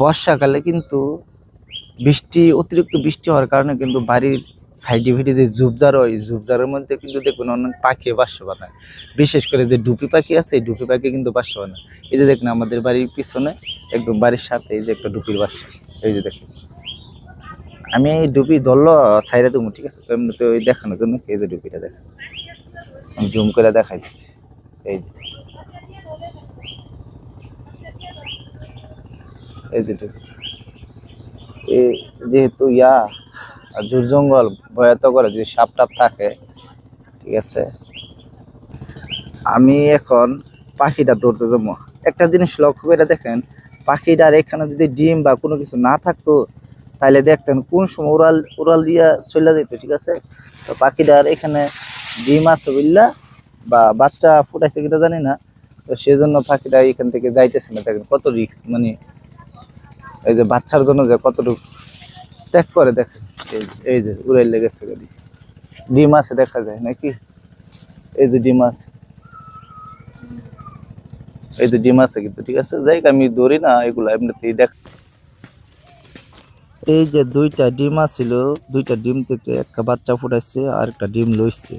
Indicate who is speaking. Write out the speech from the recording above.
Speaker 1: বর্ষাকালে কিন্তু বৃষ্টি, অতিরিক্ত বৃষ্টি হওয়ার কারণে কিন্তু বাড়ির সাইডে ভিটে যে ঝুপঝাড় হয়, ঝুপঝাড়ের মধ্যে কিন্তু দেখুন অনেক পাখি বাসা বানায় বিশেষ করে যে ডুপি পাখি আছে, এই ডুপি পাখি কিন্তু বাসা বানায় এই যে দেখুন আমাদের বাড়ির পিছনে একদম বাড়ির সাথে এই যে একটা ডুপির বাসা, এই যে দেখুন। আমি এই ডুপি ধরলো সাইডে দেবো ঠিক আছে? তো এমনিতে ওই দেখানোর জন্য এই যে ডুপিটা আমি জুম করে দেখাই দিচ্ছি এই যে। যেহেতু ইয়া জঙ্গল ভয়াত করে যদি সাপ থাকে, ঠিক আছে? আমি এখন পাখিটা ধরতে যাব। একটা জিনিস লক্ষ্য করে দেখেন, পাখিটার এখানে যদি ডিম বা কোনো কিছু না থাকতো, তাহলে দেখতেন কোন সময় উড়াল উড়াল দিয়া চলে যেত, ঠিক আছে? তো পাখিটার এখানে ডিম আছে বুঝলা, বা বাচ্চা ফুটাইছে কিনা জানি না। তো সেই জন্য পাখিটা এখান থেকে যাইতেছে না। দেখেন কত রিক্স মানে এই যে বাচ্চার জন্য যে কতটুকু ত্যাগ করে, দেখেন, এই এই যে উড়াই লেগেছে গাড়ি। ডিম আছে দেখা যায় নাকি? এই যে ডিম আছে। এই যে ডিম আছে কিন্তু, ঠিক আছে? যাই আমি ধরি না, এগুলো এমনিতেই দেখ। এই যে দুইটা ডিম আছিল, দুইটা ডিম থেকে একটা বাচ্চা ফুটাইছে আর একটা ডিম লইছে।